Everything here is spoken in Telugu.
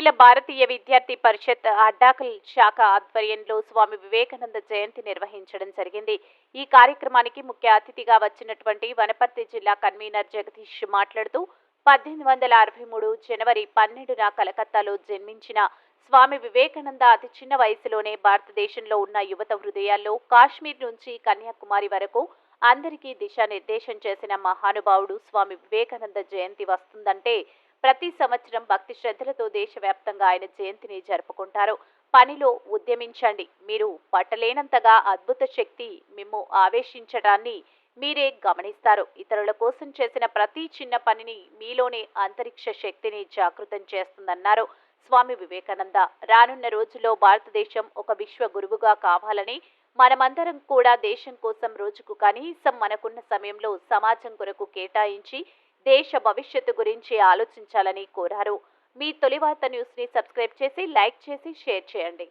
Akhila Bharatiya Vidyarthi Parishad Addakal శాఖ ఆధ్వర్యంలో స్వామి వివేకానంద జయంతి నిర్వహించడం జరిగింది. ఈ కార్యక్రమానికి ముఖ్య అతిథిగా వచ్చినటువంటి వనపర్తి జిల్లా కన్వీనర్ జగదీష్ మాట్లాడుతూ పద్దెనిమిది వందల అరవై మూడు జనవరి పన్నెండున కలకత్తాలో జన్మించిన స్వామి వివేకానంద అతి చిన్న వయసులోనే భారతదేశంలో ఉన్న యువత హృదయాల్లో కాశ్మీర్ నుంచి కన్యాకుమారి వరకు అందరికీ దిశానిర్దేశం చేసిన మహానుభావుడు స్వామి వివేకానంద జయంతి వస్తుందంటే ప్రతి సంవత్సరం భక్తి శ్రద్ధలతో దేశవ్యాప్తంగా ఆయన జయంతిని జరుపుకుంటారు. పనిలో ఉద్యమించండి. మీరు పట్టలేనంతగా అద్భుత శక్తి మిమ్ము ఆవేశించడాన్ని మీరే గమనిస్తారు. ఇతరుల కోసం చేసిన ప్రతి చిన్న పనిని మీలోనే అంతరిక్ష శక్తిని జాగృతం చేస్తుందన్నారు స్వామి వివేకానంద. రానున్న రోజుల్లో భారతదేశం ఒక విశ్వ గురువుగా కావాలని మనమందరం కూడా దేశం కోసం రోజుకు కనీసం మనకున్న సమయంలో సమాజం కొరకు కేటాయించి దేశ భవిష్యత్తు గురించి ఆలోచించాలని కోరారు. మీ తొలి వార్త న్యూస్ని సబ్స్క్రైబ్ చేసి లైక్ చేసి షేర్ చేయండి.